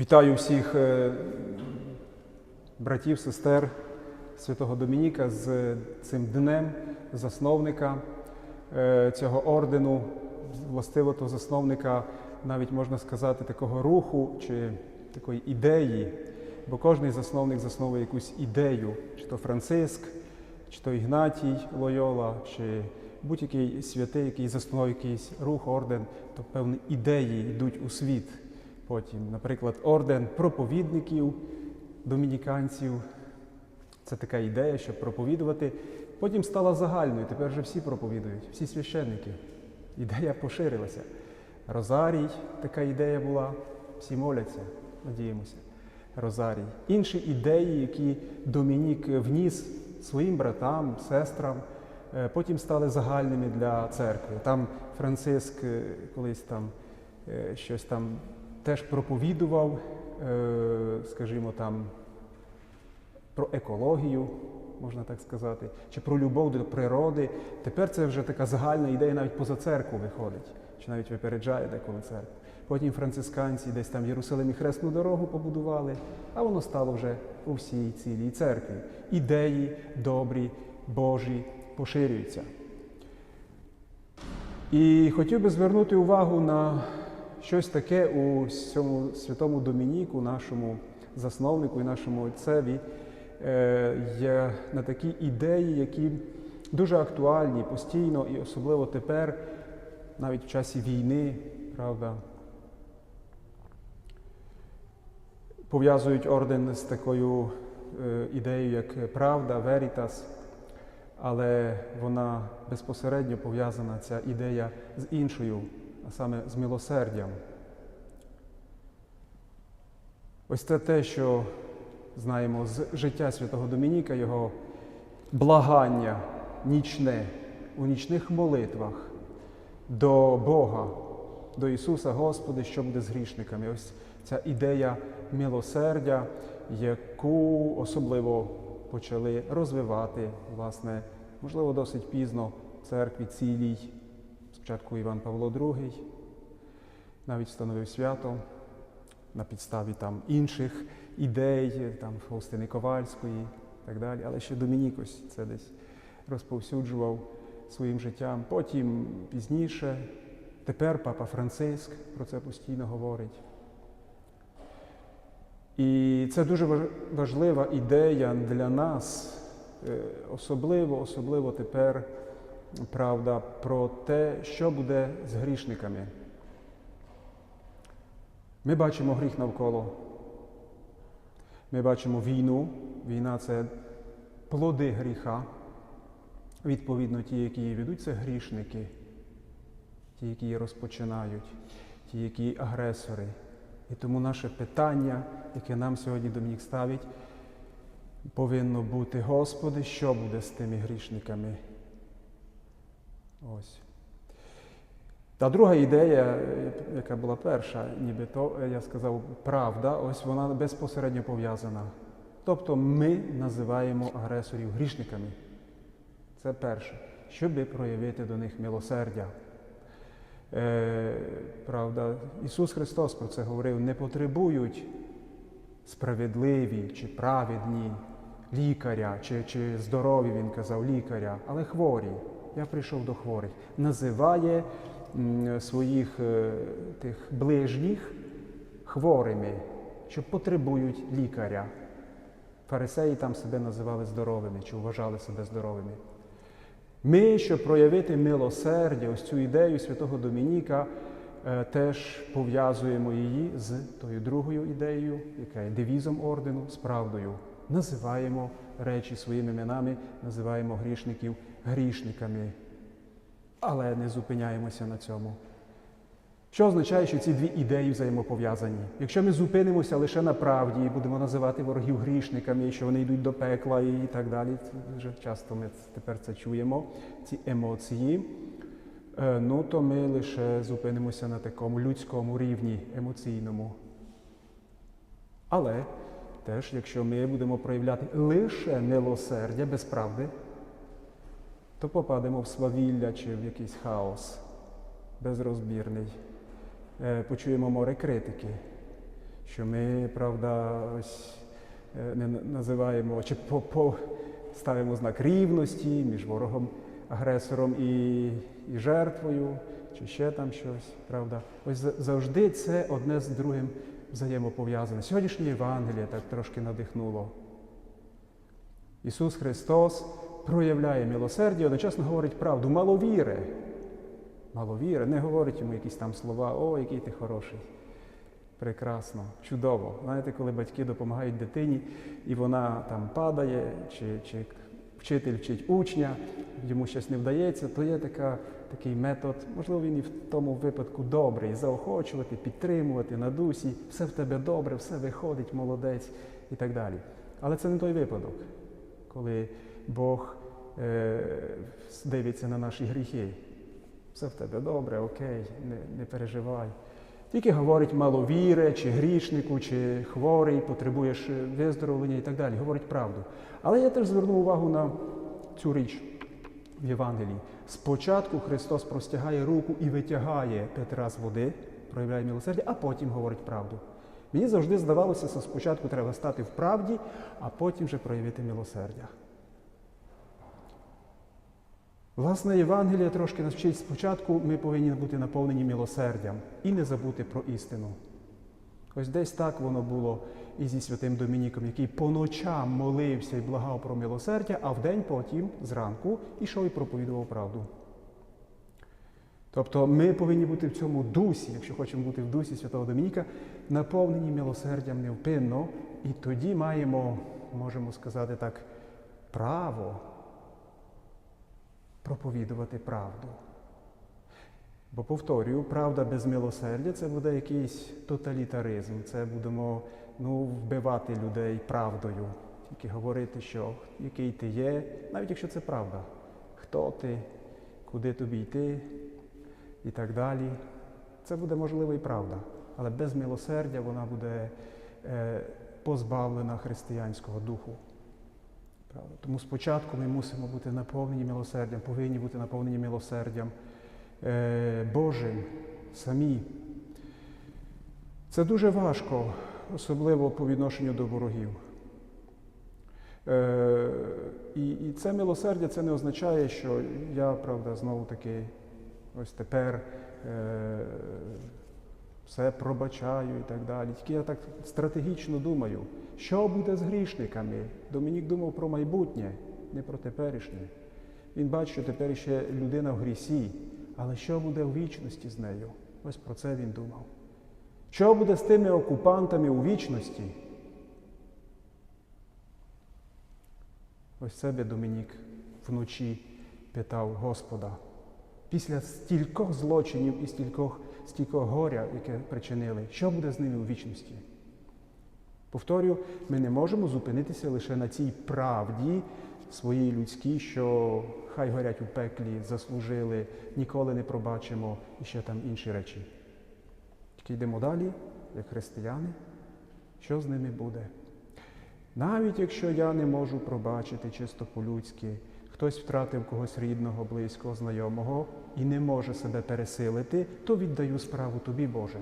Вітаю всіх е, братів, сестер святого Домініка з цим днем засновника е, цього ордену, властиво того засновника, навіть можна сказати, такого руху чи такої ідеї. Бо кожний засновник засновує якусь ідею, чи то Франциск, чи то Ігнатій Лойола, чи будь-який святий, який заснував якийсь рух, орден, то певні ідеї йдуть у світ. Потім, наприклад, орден проповідників, домініканців. Це така ідея, щоб проповідувати. Потім стала загальною. Тепер вже всі проповідують, всі священники. Ідея поширилася. Розарій, така ідея була, всі моляться, надіємося. Розарій. Інші ідеї, які Домінік вніс своїм братам, сестрам, е, потім стали загальними для церкви. Там Франциск е, колись там е, щось там теж проповідував, е, скажімо, там про екологію, можна так сказати, чи про любов до природи. Тепер це вже така загальна ідея навіть поза церкву виходить, чи навіть випереджає деколи церкву. Потім францисканці десь там в Єрусалимі хресну дорогу побудували, а воно стало вже у всій цілій церкві. Ідеї добрі, Божі поширюються. І хотів би звернути увагу на щось таке у цьому святому Домініку, нашому засновнику і нашому отцеві, е, є на такі ідеї, які дуже актуальні постійно і особливо тепер, навіть в часі війни, правда, пов'язують орден з такою е, ідеєю, як правда, верітас, але вона безпосередньо пов'язана, ця ідея з іншою, саме з милосердям. Ось це те, що знаємо з життя святого Домініка, його благання нічне у нічних молитвах до Бога, до Ісуса Господи, що буде з грішниками. Ось ця ідея милосердя, яку особливо почали розвивати, власне, можливо, досить пізно в церкві цілій. Спочатку Іван Павло II навіть встановив свято на підставі там інших ідей, там Фаустини Ковальської і так далі. Але ще Домінік ось це десь розповсюджував своїм життям. Потім пізніше, тепер Папа Франциск про це постійно говорить. І це дуже важлива ідея для нас, е, особливо, особливо тепер, правда, про те, що буде з грішниками. Ми бачимо гріх навколо. Ми бачимо війну. Війна це плоди гріха. Відповідно, ті, які її ведуть, це грішники, ті, які її розпочинають, ті, які агресори. І тому наше питання, яке нам сьогодні Домінік ставить, повинно бути, Господи, що буде з тими грішниками? Ось. Та друга ідея, яка була перша, нібито, е, я сказав, правда, ось вона безпосередньо пов'язана. Тобто ми називаємо агресорів грішниками. Це перше, щоб проявити до них милосердя. Е, правда, Ісус Христос про це говорив: не потребують справедливі чи праведні лікаря, чи, чи здорові, Він казав, лікаря, але хворі. Я прийшов до хворих. Називає своїх е, тих ближніх хворими, що потребують лікаря. Фарисеї там себе називали здоровими чи вважали себе здоровими. Ми, щоб проявити милосердя, ось цю ідею святого Домініка, е, теж пов'язуємо її з тою другою ідеєю, яка є девізом ордену, з правдою. Називаємо речі своїми іменами, називаємо грішників грішниками. Але не зупиняємося на цьому. Що означає, що ці дві ідеї взаємопов'язані? Якщо ми зупинимося лише на правді і будемо називати ворогів грішниками, що вони йдуть до пекла і так далі, дуже часто ми тепер це чуємо, ці емоції, е, ну то ми лише зупинимося на такому людському рівні, емоційному. Але теж, якщо ми будемо проявляти лише милосердя без правди, то попадемо в свавілля чи в якийсь хаос безрозбірний. Е, Почуємо море критики. що ми, правда, ось е, не називаємо чи ставимо знак рівності між ворогом, агресором і, і жертвою, чи ще там щось, правда. Ось завжди це одне з другим взаємопов'язане. Сьогоднішнє Євангеліє так трошки надихнуло. Ісус Христос проявляє милосердя, одночасно говорить правду, маловіри. Маловіри, не говорить йому якісь там слова, о, який ти хороший. Прекрасно, чудово. Знаєте, коли батьки допомагають дитині, і вона там падає, чи, чи вчитель вчить учня, йому щось не вдається, то є така, такий метод, можливо, він і в тому випадку добрий, заохочувати, підтримувати на дусі, все в тебе добре, все виходить, молодець і так далі. Але це не той випадок, коли Бог е, дивиться на наші гріхи. Все в тебе добре, окей, не, не переживай. Тільки говорить маловіре, чи грішнику, чи хворий, потребуєш виздоровлення і так далі. Говорить правду. Але я теж звернув увагу на цю річ в Євангелії. Спочатку Христос простягає руку і витягає Петра з води, проявляє милосердя, а потім говорить правду. Мені завжди здавалося, що спочатку треба стати в правді, а потім вже проявити милосердя. Власне, Євангелія трошки нас вчить спочатку, ми повинні бути наповнені милосердям і не забути про істину. Ось десь так воно було і зі святим Домініком, який по ночам молився і благав про милосердя, а вдень потім, зранку, ішов і проповідував правду. Тобто ми повинні бути в цьому дусі, якщо хочемо бути в дусі Святого Домініка, наповнені милосердям невпинно, і тоді маємо, можемо сказати так, право проповідувати правду. Бо повторюю, правда без милосердя це буде якийсь тоталітаризм. Це будемо ну, вбивати людей правдою, тільки говорити, що який ти є, навіть якщо це правда, хто ти, куди тобі йти і так далі. Це буде можливо і правда, але без милосердя вона буде е, позбавлена християнського духу. Правда? Тому спочатку ми мусимо бути наповнені милосердям, повинні бути наповнені милосердям е, Божим самі. Це дуже важко, особливо по відношенню до ворогів. Е, і, і це милосердя це не означає, що я, правда, знову таки ось тепер е, все пробачаю і так далі. Тільки я так стратегічно думаю, що буде з грішниками? Домінік думав про майбутнє, не про теперішнє. Він бачить, що тепер ще людина в грісі, але що буде у вічності з нею? Ось про це він думав. Що буде з тими окупантами у вічності? Ось себе Домінік вночі питав Господа. Після стількох злочинів і стількох, стількох горя, яке причинили, що буде з ними у вічності? Повторюю, ми не можемо зупинитися лише на цій правді своїй людській, що хай горять у пеклі, заслужили, ніколи не пробачимо і ще там інші речі. Тільки йдемо далі, як християни, що з ними буде? Навіть якщо я не можу пробачити чисто по-людськи, хтось втратив когось рідного, близького, знайомого і не може себе пересилити, то віддаю справу тобі, Боже.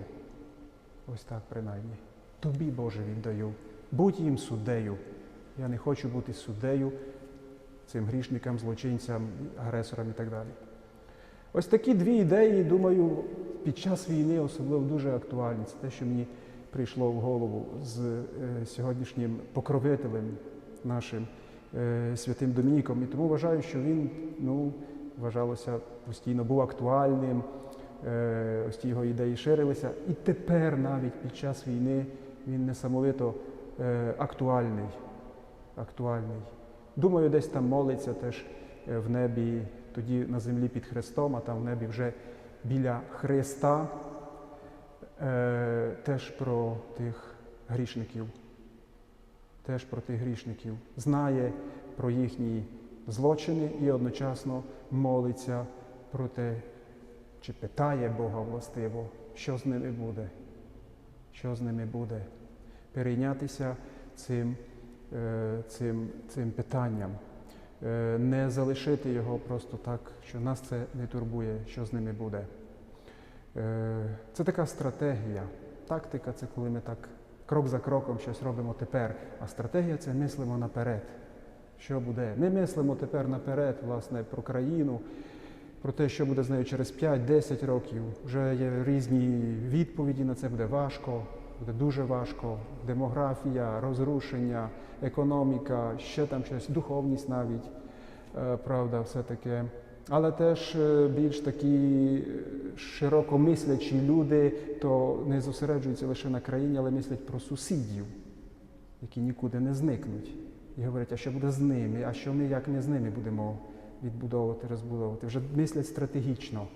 Ось так принаймні. Тобі, Боже, віддаю. Будь їм суддею. Я не хочу бути суддею цим грішникам, злочинцям, агресорам і так далі. Ось такі дві ідеї, думаю, під час війни особливо дуже актуальні. Це те, що мені прийшло в голову з е, сьогоднішнім покровителем нашим е, святим Домініком. І тому вважаю, що він ну, вважалося постійно був актуальним. Е, ось ті його ідеї ширилися. І тепер навіть під час війни він несамовито е, актуальний. актуальний. Думаю, десь там молиться теж е, в небі, тоді на землі під Христом, а там в небі вже біля Христа е, теж про тих грішників. Теж про тих грішників. Знає про їхні злочини і одночасно молиться про те, чи питає Бога властиво, що з ними буде, що з ними буде. Перейнятися цим, е, цим, цим питанням, Е, не залишити його просто так, що нас це не турбує, що з ними буде. Е, Це така стратегія. Тактика це коли ми так крок за кроком щось робимо тепер. А стратегія це мислимо наперед. Що буде? Ми мислимо тепер наперед, власне, про країну, про те, що буде з нею через 5-10 років. Вже є різні відповіді на це буде важко, буде дуже важко. Демографія, розрушення, економіка, ще там щось, духовність навіть, е, правда, все таке. Але теж е, більш такі е, широкомислячі люди, то не зосереджуються лише на країні, але мислять про сусідів, які нікуди не зникнуть. І говорять, а що буде з ними, а що ми як не з ними будемо відбудовувати, розбудовувати. Вже мислять стратегічно,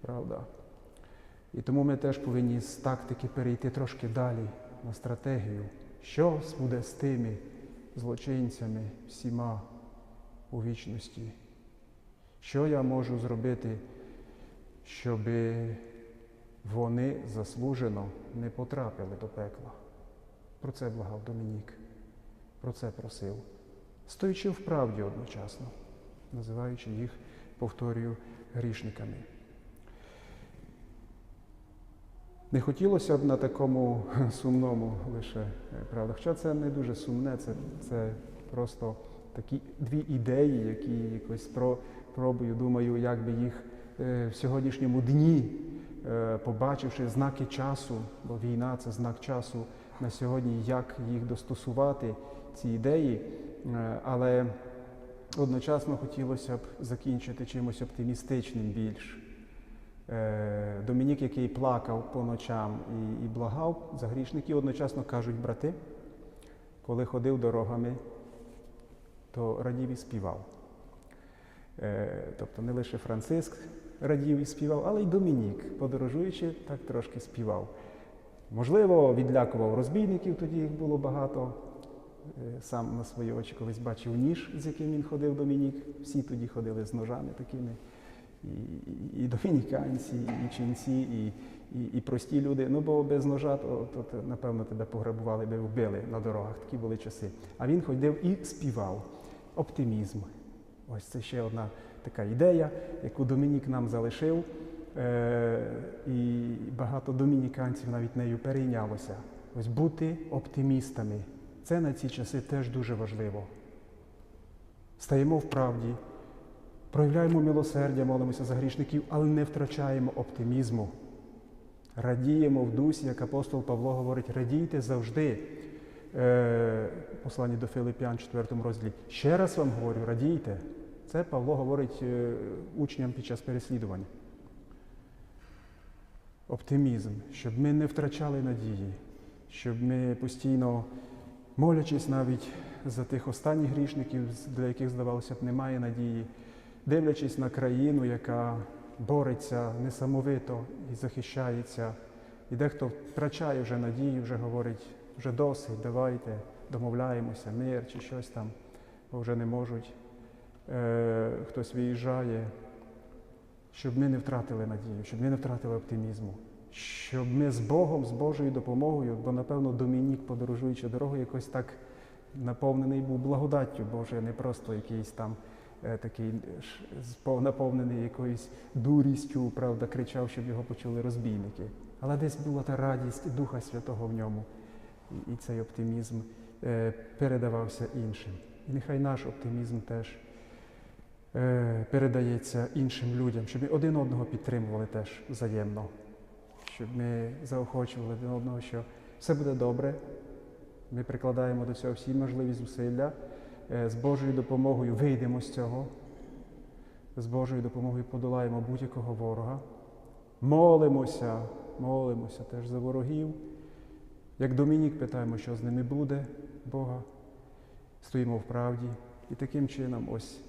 правда. І тому ми теж повинні з тактики перейти трошки далі на стратегію. Що буде з тими злочинцями всіма у вічності? Що я можу зробити, щоб вони заслужено не потрапили до пекла? Про це благав Домінік, про це просив, стоячи в правді одночасно, називаючи їх, повторюю, грішниками. Не хотілося б на такому сумному лише, е, правда. Хоча це не дуже сумне, це, це просто такі дві ідеї, які якось про, пробую, думаю, як би їх е, в сьогоднішньому дні, е, побачивши знаки часу, бо війна це знак часу на сьогодні, як їх достосувати, ці ідеї. Але одночасно хотілося б закінчити чимось оптимістичним більш. Е, Домінік, який плакав по ночам і, і благав за грішників, одночасно кажуть брати, коли ходив дорогами, то радів і співав. Е, Тобто не лише Франциск радів і співав, але й Домінік, подорожуючи, так трошки співав. Можливо, відлякував розбійників, тоді їх було багато. Е, Сам на свої очі колись бачив ніж, з яким він ходив Домінік. Всі тоді ходили з ножами такими і, і, і домініканці, і ченці, і, і, і прості люди. Ну, бо без ножа, то, то, то напевно тебе пограбували, би вбили на дорогах. Такі були часи. А він ходив і співав. Оптимізм. Ось це ще одна така ідея, яку Домінік нам залишив. Е, і багато домініканців навіть нею перейнялося. Ось бути оптимістами. Це на ці часи теж дуже важливо. Стаємо в правді, проявляємо милосердя, молимося за грішників, але не втрачаємо оптимізму. Радіємо в дусі, як апостол Павло говорить, радійте завжди. Е, Посланні до Филип'ян, 4 розділі. Ще раз вам говорю, радійте. Це Павло говорить е, учням під час переслідування. Оптимізм, щоб ми не втрачали надії, щоб ми постійно, молячись навіть за тих останніх грішників, для яких, здавалося б, немає надії, дивлячись на країну, яка бореться несамовито і захищається, і дехто втрачає вже надію, вже говорить, вже досить, давайте, домовляємося, мир чи щось там, бо вже не можуть. Е, хтось виїжджає, щоб ми не втратили надію, щоб ми не втратили оптимізму, щоб ми з Богом, з Божою допомогою, бо, напевно, Домінік, подорожуючи дорогою, якось так наповнений був благодаттю Божою, не просто якийсь там е, такий наповнений якоюсь дурістю, правда, кричав, щоб його почули розбійники. Але десь була та радість Духа Святого в ньому, і, цей оптимізм е, передавався іншим. І нехай наш оптимізм теж е, передається іншим людям, щоб один одного підтримували теж взаємно, щоб ми заохочували один одного, що все буде добре. Ми прикладаємо до цього всі можливі зусилля. Е, З Божою допомогою вийдемо з цього. З Божою допомогою подолаємо будь-якого ворога. Молимося, молимося теж за ворогів. Як Домінік питаємо, що з ними буде, Бога. Стоїмо в правді. І таким чином, ось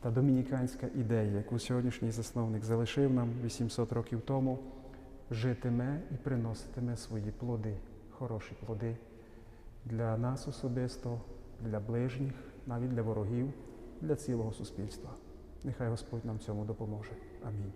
та домініканська ідея, яку сьогоднішній засновник залишив нам 800 років тому, житиме і приноситиме свої плоди, хороші плоди для нас особисто, для ближніх, навіть для ворогів, для цілого суспільства. Нехай Господь нам цьому допоможе. Амінь.